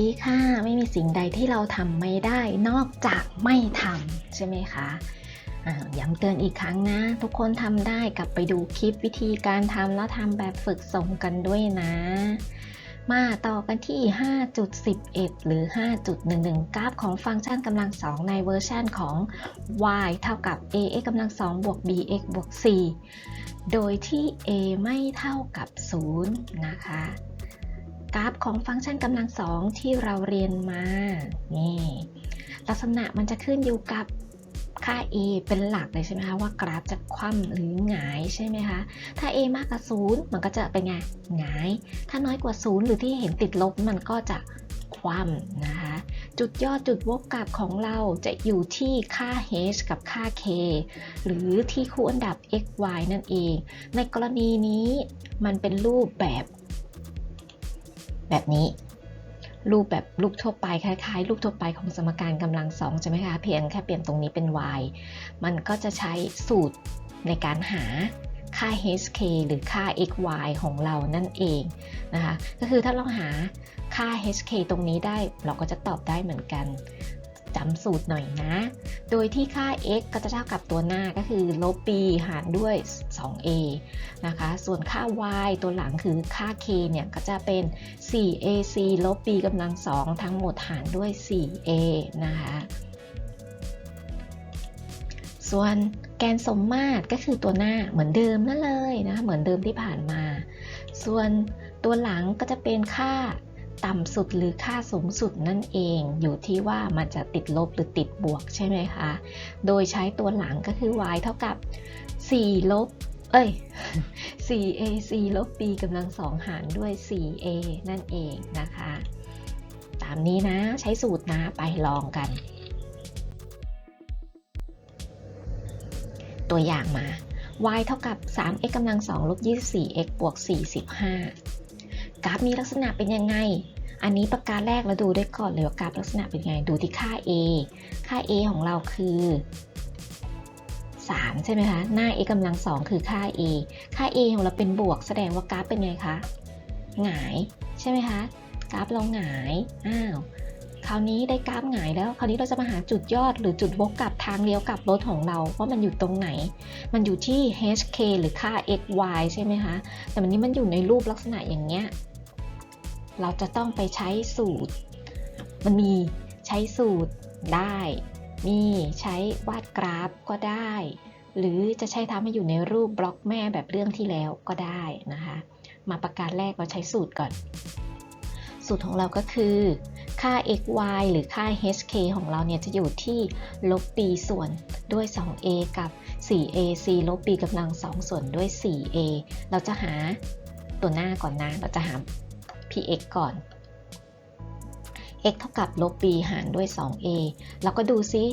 ดีค่ะ ไม่มีสิ่งใดที่เราทำไม่ได้นอกจากไม่ทำใช่ไหมคะย้ำเตือนอีกครั้งนะ ทุกคนทำได้กลับไปดูคลิปวิธีการทำแล้วทำแบบฝึกส่งกันด้วยนะ มาต่อกันที่ 5.11 หรือ 5.11 กราฟของฟังก์ชันกำลังสองในเวอร์ชันของ y เท่ากับ ax กำลังสองบวก bx บวก c โดยที่ a ไม่เท่ากับ 0 นะคะ กราฟของฟังก์ชันกำลังสองที่เราเรียนมา นี่ลักษณะมันจะขึ้นอยู่กับค่า a เป็นหลักเลยใช่ไหมคะว่ากราฟจะคว่ำหรือหงายใช่ไหมคะ ถ้า a มากกว่า 0 มันก็จะเป็นไงหงาย ถ้าน้อยกว่า 0 หรือที่เห็นติดลบมันก็จะคว่ำนะคะ จุดยอดจุดวกกลับของเราจะอยู่ที่ค่า h กับค่า k หรือที่คู่อันดับ x y นั่นเอง ในกรณีนี้มันเป็นรูปแบบ แบบนี้ รูปแบบรูปทั่วไปคล้ายๆรูปทั่วไปของสมการกำลังสองใช่ไหมคะเพียงแค่เปลี่ยนตรงนี้เป็น y มันก็จะใช้สูตรในการหาค่า hk หรือค่า xy ของเรานั่นเองนะคะ ก็คือถ้าเราหาค่า hk ตรงนี้ได้เราก็จะตอบได้เหมือนกัน จำสูตรหน่อยนะ โดยที่ค่า x ก็จะเท่ากับตัวหน้าก็คือลบ b หารด้วย 2a นะคะ ส่วนค่า y ตัวหลังคือค่า k เนี่ยก็จะเป็น 4ac ลบ b กำลัง2ทั้งหมดหารด้วย 4a นะคะส่วนแกนสมมาตรก็คือตัวหน้าเหมือนเดิมนั่นเลยนะ เหมือนเดิมที่ผ่านมา ส่วนตัวหลังก็จะเป็นค่า ต่ำสุดหรือค่าสูงสุดนั่นเองอยู่ที่ว่ามันจะติดลบหรือติดบวกใช่ไหมคะ โดยใช้ตัวหลังก็คือ y เท่ากับ 4 ลบ เอ้ย 4ac ลบ b กำลังสองหารด้วย 4a นั่นเองนะคะ ตามนี้นะใช้สูตรนะไปลองกัน ตัวอย่างมา y เท่ากับ 3x กำลัง2ลบ 24x บวก 45 กราฟมีลักษณะเป็นยังไง อันนี้ประการแรกเราดูด้วยก่อนเลยว่ากราฟลักษณะเป็นยังไง ดูที่ค่า a ค่า a ของเราคือ 3 ใช่ไหมคะ หน้า a กำลัง 2 คือค่า a ค่า a ของเราเป็นบวก แสดงว่ากราฟเป็นไงคะ หงายใช่ไหมคะ กราฟเราหงาย อ้าว คราวนี้ได้กราฟหงายแล้ว คราวนี้เราจะมาหาจุดยอดหรือจุดวกกลับทางเลี้ยวกลับรถของเราว่ามันอยู่ตรงไหน มันอยู่ที่ hk หรือค่า xy ใช่ไหมคะ แต่วันนี้มันอยู่ในรูปลักษณะอย่างเงี้ย เราจะต้องไปใช้สูตร มันมีใช้สูตรได้ มีใช้วาดกราฟก็ได้ หรือจะใช้ทำให้อยู่ในรูปบล็อกแม่แบบเรื่องที่แล้วก็ได้นะคะ มาประการแรกเราใช้สูตรก่อน สูตรของเราก็คือค่า xy หรือค่า hk ของเราเนี่ยจะอยู่ที่ลบ b ส่วนด้วย 2a กับ 4ac ลบ b กำลัง 2 ส่วนด้วย 4a เราจะหาตัวหน้าก่อนนะ เราจะหา px ก่อน x เท่ากับลบ b หารด้วย 2a เราก็ดูซิ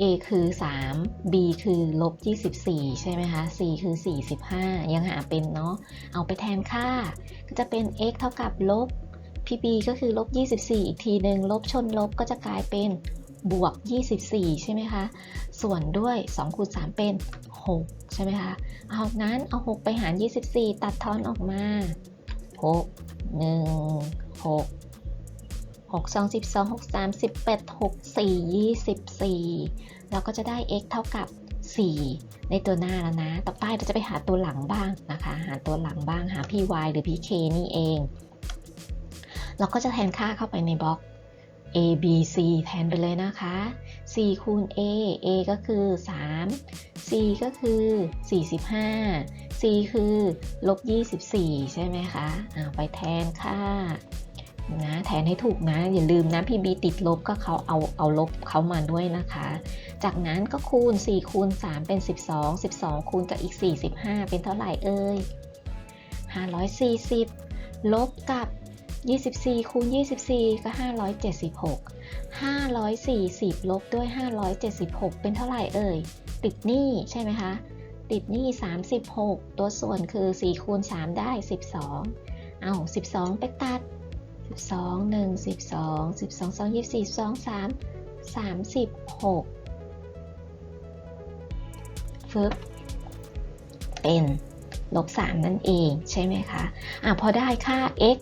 a คือ 3 b คือลบ 24 ใช่ไหมคะ c คือ 45 ยังหาเป็นเนาะ เอาไปแทนค่า ก็จะเป็น x เท่ากับลบ pb ก็คือลบ 24 อีกทีหนึ่งลบชนลบก็จะกลายเป็นบวก 24 ใช่ไหมคะ ส่วนด้วย2คูณ3เป็น 6 ใช่ไหมคะ เอานั้นเอา 6 ไปหาร 24 ตัดทอนออกมา 6 1 6 6 2 12 6 3 18 6 4 24เราก็จะได้ x เท่ากับ 4 ในตัวหน้าแล้วนะ ต่อไปเราจะไปหาตัวหลังบ้างนะคะ หาตัวหลังบ้างหา py หรือ pk นี่เอง เราก็จะแทนค่าเข้าไปในบล็อก a b c แทนไปเลยนะคะ4คูณ a a ก็คือ 3 c ก็คือ 45 c คือลบ24 ใช่ไหมคะเอาไปแทนค่านะแทนให้ถูกนะอย่าลืมนะ PB ติดลบก็เขาเอาเอาลบเขามาด้วยนะคะ จากนั้นก็คูณ 4 คูณ 3 เป็น 12 12 คูณกับอีก 45 เป็นเท่าไหร่เอ่ย540 ลบกับ 24 คูณ 24 ก็ 576 540 ลบด้วย 576 เป็นเท่าไหร่เอ่ยติดหนี้ใช่ไหมคะ ติดหนี้ 36 ตัวส่วนคือ4คูณ3ได้ 12 เอา 12 ไปตัด 12 1 12 12 2 24 2 3 36ฟึบเป็นลบ 3 นั่นเองใช่ไหมคะ อะ พอได้ค่า x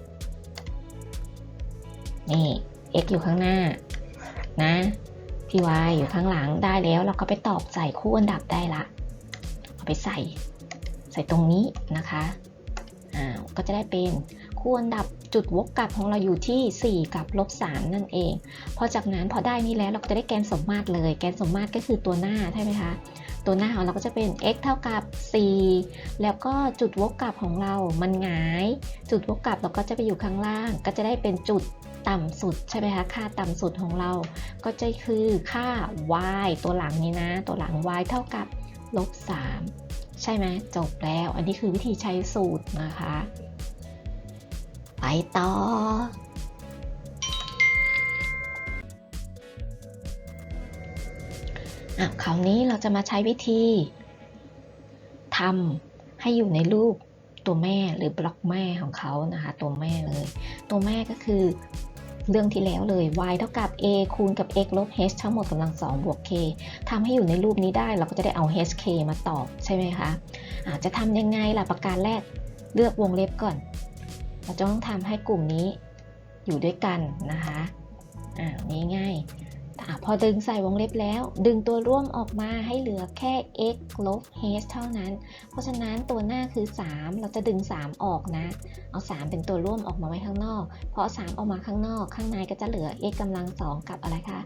นี่ x อยู่ข้างหน้า นะ พี่ y อยู่ข้างหลังได้แล้ว เราก็ไปตอกใส่คู่อันดับได้ละ ไปใส่ใส่ตรงนี้นะคะอ่าก็จะได้เป็นคู่อันดับจุดวกกลับของเราอยู่ที่ 4 กับลบ3นั่นเอง พอจากนั้นพอได้นี้แล้วเราก็จะได้แกนสมมาตรเลย แกนสมมาตรก็คือตัวหน้าใช่ไหมคะตัวหน้าของเราก็จะเป็น x เท่ากับ 4 แล้วก็จุดวกกลับของเรามันหงาย จุดวกกลับเราก็จะไปอยู่ข้างล่าง ก็จะได้เป็นจุดต่ำสุดใช่ไหมคะ ค่าต่ำสุดของเรา ก็จะคือค่า y ตัวหลังนี้นะ ตัวหลัง y เท่ากับ ลบ 3 ใช่ไหมจบแล้ว อันนี้คือวิธีใช้สูตรนะคะ ไปต่อ อะคราวนี้เราจะมาใช้วิธีทำให้อยู่ในรูปตัวแม่หรือบล็อกแม่ของเขานะคะ ตัวแม่เลย ตัวแม่ก็คือ เรื่องที่แล้วเลย y เท่ากับ a คูณกับ x ลบ h ทั้งหมดกำลัง2บวก k ทำให้อยู่ในรูปนี้ได้เราก็จะได้เอา hk มาตอบใช่ไหมคะอาจจะทำยังไงล่ะประการแรกเลือกวงเล็บก่อน เราจะต้องทำให้กลุ่มนี้อยู่ด้วยกันนะคะอ่านี้ง่าย พอดึงใส่วงเล็บแล้ว ดึงตัวร่วมออกมาให้เหลือแค่ x ลบ h เท่านั้น เพราะฉะนั้นตัวหน้าคือ 3 เราจะดึง 3 ออกนะ เอา 3 เป็นตัวร่วมออกมาไว้ข้างนอกพอเอา3ออกมาข้างนอก ข้างในก็จะเหลือ x กำลัง 2 กับอะไรคะ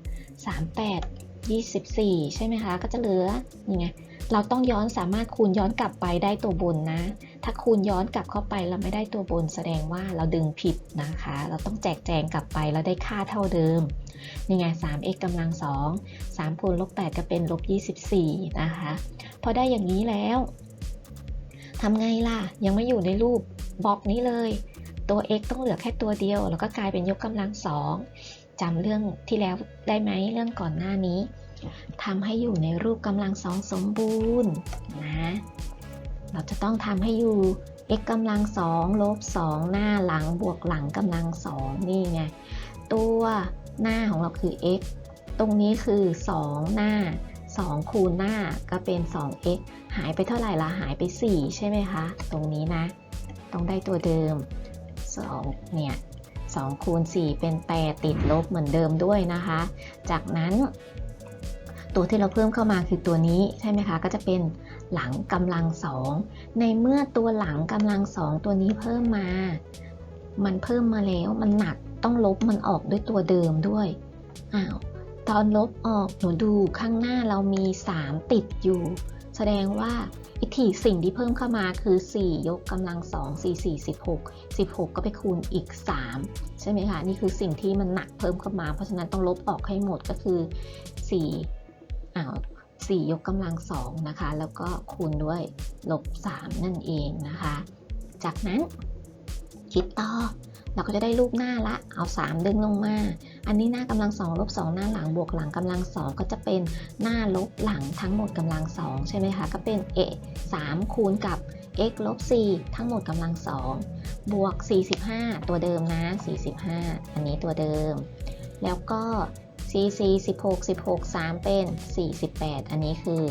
38 24 ใช่ไหมคะ ก็จะเหลือนี่ไงเราต้องย้อนสามารถคูณย้อนกลับไปได้ตัวบนนะ ถ้าคูณย้อนกลับเข้าไปเราไม่ได้ตัวบน แสดงว่าเราดึงผิดนะคะ เราต้องแจกแจงกลับไปแล้วได้ค่าเท่าเดิมนี่ไง 3x กำลัง 2 3คูณลบ8ก็เป็นลบ24 นะคะ พอได้อย่างนี้แล้วทำไงล่ะ ยังไม่อยู่ในรูปบล็อกนี้เลย ตัว x ต้องเหลือแค่ตัวเดียว แล้วก็กลายเป็นยกกำลัง2 จำเรื่องที่แล้วได้ไหมเรื่องก่อนหน้านี้ทำให้อยู่ในรูปกำลังสองสมบูรณ์นะเราจะต้องทำให้อยู่ x กำลังสองลบสองหน้าหลังบวกหลังกำลังสองนี่ไงตัวหน้าของเราคือ x ตรงนี้คือ 2 หน้า 2 คูณหน้าก็เป็น 2x หายไปเท่าไหร่ละหายไป 4 ใช่ไหมคะ ตรงนี้นะ ต้องได้ตัวเดิม 2 เนี่ย 2คูณ4เป็น 8 ติดลบเหมือนเดิมด้วยนะคะ จากนั้น ตัวที่เราเพิ่มเข้ามาคือตัวนี้ใช่ไหมคะ ก็จะเป็นหลังกำลังสองในเมื่อตัวหลังกำลังสองตัวนี้เพิ่มมา มันเพิ่มมาแล้วมันหนักต้องลบมันออกด้วยตัวเดิมด้วยอ้าวตอนลบออกหนูดูข้างหน้าเรามี 3 ติดอยู่ แสดงว่าอิทธิสิ่งที่เพิ่มเข้ามาคือ 4 ยกกำลัง 2 4 4 16 16 ก็ไปคูณอีก 3 ใช่ไหมคะ นี่คือสิ่งที่มันหนักเพิ่มเข้ามา เพราะฉะนั้นต้องลบออกให้หมดก็คือ4อ้าว4ยกกำลัง 2 นะคะ แล้วก็คูณด้วยลบ 3 นั่นเองนะคะ จากนั้นคิดต่อ เราก็จะได้รูปหน้าละ เอา 3 ดึงลงมา อันนี้หน้ากำลัง2ลบ2หน้าหลังบวกหลังกำลัง2ก็จะเป็นหน้าลบหลังทั้งหมดกำลัง2ใช่ไหมคะ ก็เป็น a 3คูณกับ x ลบ4ทั้งหมดกำลัง2บวก 45 ตัวเดิมนะ 45 อันนี้ตัวเดิม แล้วก็4 4 16 16 3 เป็น 48 อันนี้คือ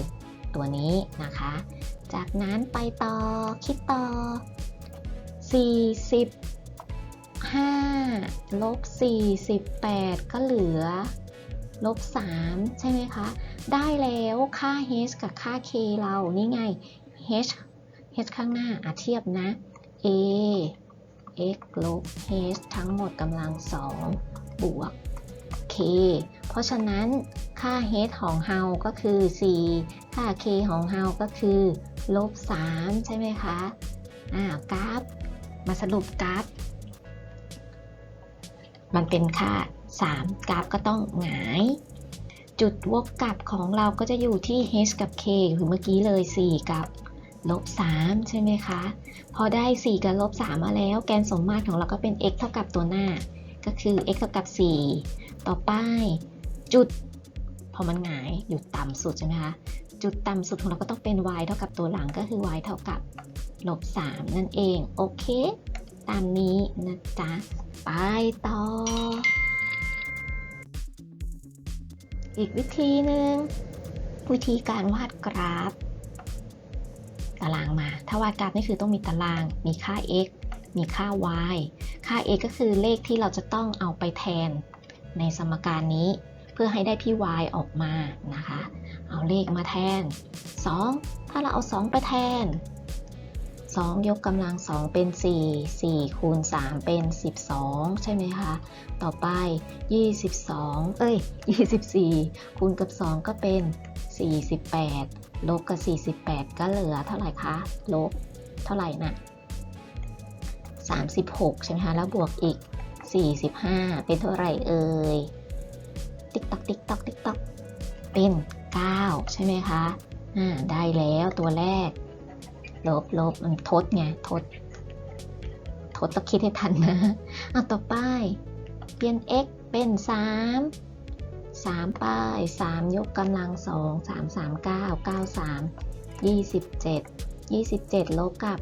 ตัวนี้นะคะ จากนั้นไปต่อคิดต่อ 40 5ลบ48ก็เหลือ ลบ 3 ใช่ไหมคะ ได้แล้วค่า h กับค่า k เรา นี่ไง h h ข้างหน้าอาเทียบนะ a x ลบ h ทั้งหมดกำลัง 2 บวก k เพราะฉะนั้นค่า h ของเฮาก็คือ 4 ค่า k ของเฮาก็คือ ลบ 3 ใช่ไหมคะ อ่ากราฟ มาสรุปกราฟ มันเป็นค่า 3 กราฟก็ต้องหงาย จุดวกกลับของเราก็จะอยู่ที่ h กับ k คือเมื่อกี้เลย 4 กับลบ3ใช่ไหมคะ พอได้ 4 กับลบ3มาแล้ว แกนสมมาตรของเราก็เป็น x เท่ากับตัวหน้า ก็คือ x เท่ากับ 4 ต่อไป จุด พอมันหงายอยู่ต่ำสุดใช่ไหมคะ จุดต่ำสุดของเราก็ต้องเป็น y เท่ากับตัวหลังก็คือ y เท่ากับลบ3นั่นเอง โอเค ตามนี้นะจ๊ะ ไปต่อ อีกวิธีหนึ่งวิธีการวาดกราฟ ตารางมา ถ้าวาดกราฟนี่คือต้องมีตาราง มีค่า x มีค่า y ค่า x ก็คือเลขที่เราจะต้องเอาไปแทนในสมการนี้เพื่อให้ได้พี่ y ออกมานะคะ เอาเลขมาแทน 2 ถ้าเราเอา 2 ไปแทน 2 ยกกำลัง 2 เป็น 4 4 คูณ 3 เป็น 12 ใช่ไหมคะ ต่อไป 22 เอ้ย 24 คูณกับ 2 ก็เป็น 48 ลบกับ 48 ก็เหลือเท่าไหร่คะ ลบ เท่าไหร่นะ่ะ36 ใช่ไหมคะ แล้วบวกอีก 45 เป็นเท่าไหร่เอ่ย ติ๊กตักติ๊กตักติ๊กตักเป็น 9 ใช่ไหมคะ อ่า ได้แล้วตัวแรก ลบลบมันทดไงทด ทดต้องคิดให้ทันนะเอะต่อไป เปลี่ยน x เป็น 3 3ป้าย3ยกกำลัง 2 3 3 9 9 3 27 27 ลบกับ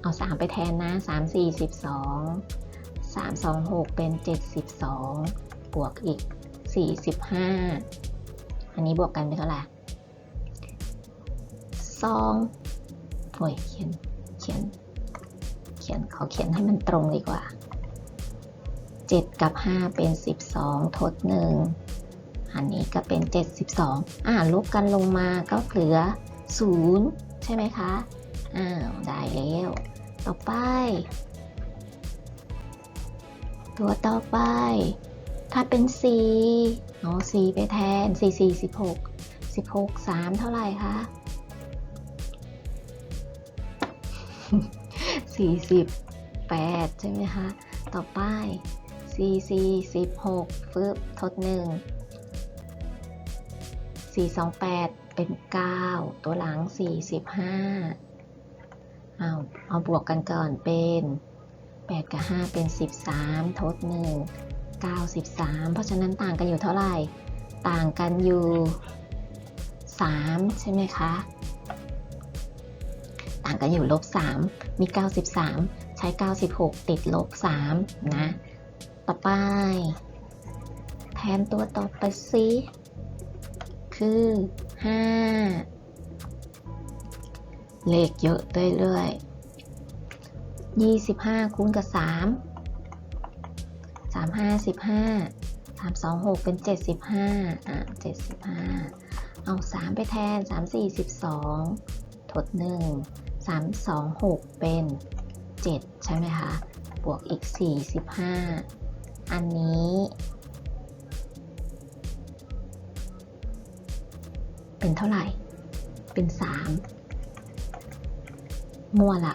เอา 3 ไปแทนนะ 3 4 12 3 2 6 เป็น 72 บวกอีก 45 อันนี้บวกกันเป็นเท่าไหร่สอง โอ้ยเขียน เขียน เขียนขอเขียนให้มันตรงดีกว่า 7 กับ 5 เป็น 12 ทด 1 อันนี้ก็เป็น 72 อ่าลบกันลงมาก็เหลือ 0 ใช่ไหมคะ อ้าว ได้แล้ว ต่อไป ตัวต่อไปถ้าเป็น 4 เอา 4 ไปแทน 4 4 16 16 3 เท่าไหร่คะ 48 ใช่ไหมคะ ต่อไป4 4 16ฟึบทด 1 4 2 8 เป็น 9 ตัวหลัง 45 เอาเอาบวกกันก่อนเป็น 8 กับ 5 เป็น 13 ทด 1 93 เพราะฉะนั้นต่างกันอยู่เท่าไหร่ ต่างกันอยู่ 3 ใช่ไหมคะ ต่างกันอยู่ลบ3มี 93 ใช้ 96 ติดลบ3นะ ต่อไป แทนตัวต่อไปสิคือ 5 เลขเยอะเรื่อยๆ25 คูณกับ 3 3 5 15 3 2 6 เป็น 75 อะ 75 เอา 3 ไปแทน 3 4 12 ทด 1 3 2 6 เป็น 7 ใช่ไหมคะ บวกอีก 45 อันนี้ เป็นเท่าไหร่ เป็น 3 มั่วละ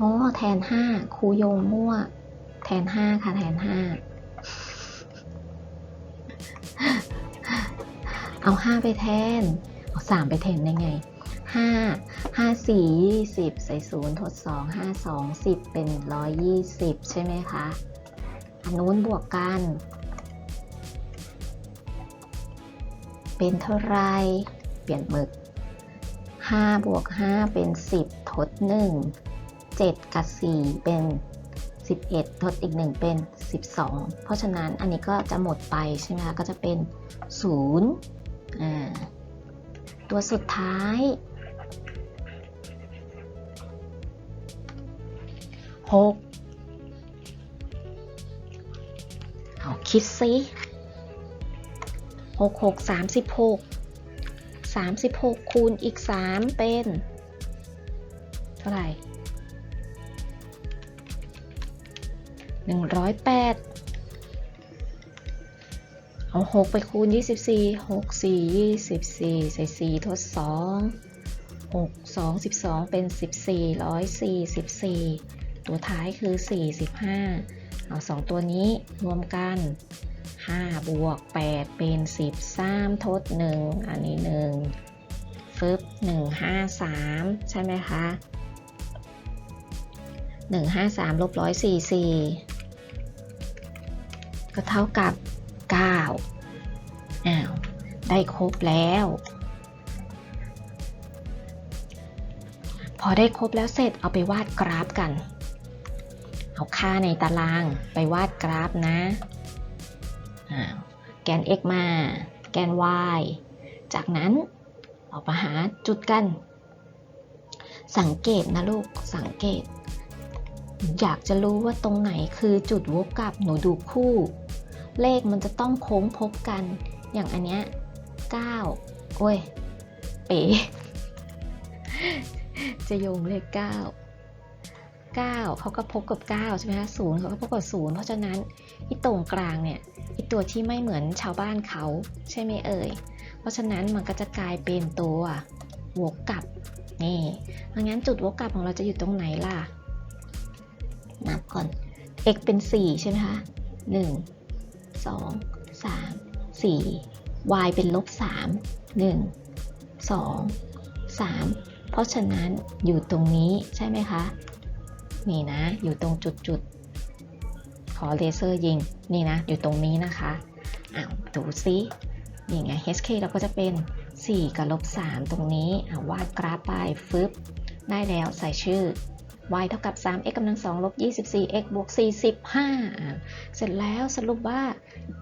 อ๋อแทน 5 ครูโยงมั่ว แทน 5 ค่ะ แทน 5 เอา 5 ไปแทน เอา 3 ไปแทนได้ไง 5 5 4 20 ใส่ 0 ทด 2 5 2 10 เป็น 120 ใช่ไหมคะ อันนู้นบวกกัน เป็นเท่าไร เปลี่ยนหมึก 5 บวก 5 เป็น 10 ทด 1 7 กับ 4 เป็น 11 ทดอีก 1 เป็น 12 เพราะฉะนั้นอันนี้ก็จะหมดไปใช่ไหมคะ ก็จะเป็น 0 ตัวสุดท้าย 6 เอาคิดซิ6 6 36 36 คูณอีก 3 เป็น เท่าไหร่ 108 เอา 6 ไปคูณ 24 6 4 24 ใส่ 4 ทด 2 6 2 12 เป็น 14 144 ตัวท้ายคือ 45 เอา 2 ตัวนี้รวมกัน 5 บวก 8 เป็น 13 ทด 1 อันนี้ 1 ฟึบ 1 5 3 ใช่ไหมคะ 1 5 3ลบ144 ก็เท่ากับ 9อ้าว ได้ครบแล้ว พอได้ครบแล้วเสร็จเอาไปวาดกราฟกัน เอาค่าในตารางไปวาดกราฟนะอ้าวแกน x มา แกน y จากนั้นออกมาหาจุดกัน สังเกตนะลูก สังเกต อยากจะรู้ว่าตรงไหนคือจุดวกกลับหนูดูคู่ เลขมันจะต้องโค้งพบกัน อย่างอันเนี้ย9โอ้ย เป๋ จะโยงเลข9 9เขาก็พบกับ9ใช่ไหมคะศูนย์เขาก็พบกับศูนย์เพราะฉะนั้นอีตรงกลางเนี่ยอีตัวที่ไม่เหมือนชาวบ้านเขาใช่ไหมเอ่ย เพราะฉะนั้นมันก็จะกลายเป็นตัววกกลับนี่ดังนั้นจุดวกกลับของเราจะอยู่ตรงไหนล่ะ นับก่อน x เป็น 4 ใช่ไหมคะ 1 2 3 4 y เป็นลบ 3 1 2 3 เพราะฉะนั้นอยู่ตรงนี้ใช่ไหมคะ นี่นะ อยู่ตรงจุดจุดๆขอเลเซอร์ยิง นี่นะ อยู่ตรงนี้นะคะอ้าวดูซินี่ไง HK เราก็จะเป็น 4 กับลบ 3 ตรงนี้อ่าวาดกราฟไปฟึบได้แล้วใส่ชื่อ y เท่ากับ 3x กำลัง2ลบ 24x บวก 45 เสร็จแล้วสรุปว่า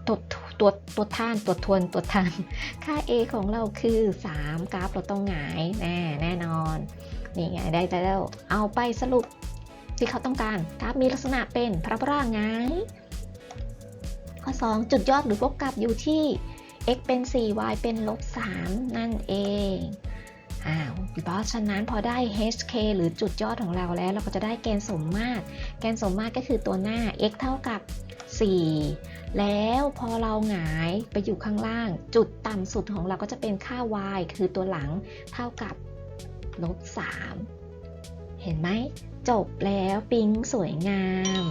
ตัวตัวตัวท่านตัวทวนตัวทานค่า a ของเราคือ 3 กราฟเราต้องหงายแน่แน่นอน นี่ไงได้แล้วเอาไปสรุปที่เขาต้องการกราฟมีลักษณะเป็นพราโบลาหงายข้อ 2 จุดยอดหรือวกกลับอยู่ที่ x เป็น 4 y เป็นลบ 3 นั่นเอง อ้าวเพราะฉะนั้นพอได้ hk หรือจุดยอดของเราแล้ว เราก็จะได้แกนสมมาตร แกนสมมาตรก็คือตัวหน้า x เท่ากับ 4 แล้วพอเราหงายไปอยู่ข้างล่าง จุดต่ำสุดของเราก็จะเป็นค่า y คือตัวหลังเท่ากับลบ 3 เห็นไหม จบแล้วปิ๊งสวยงาม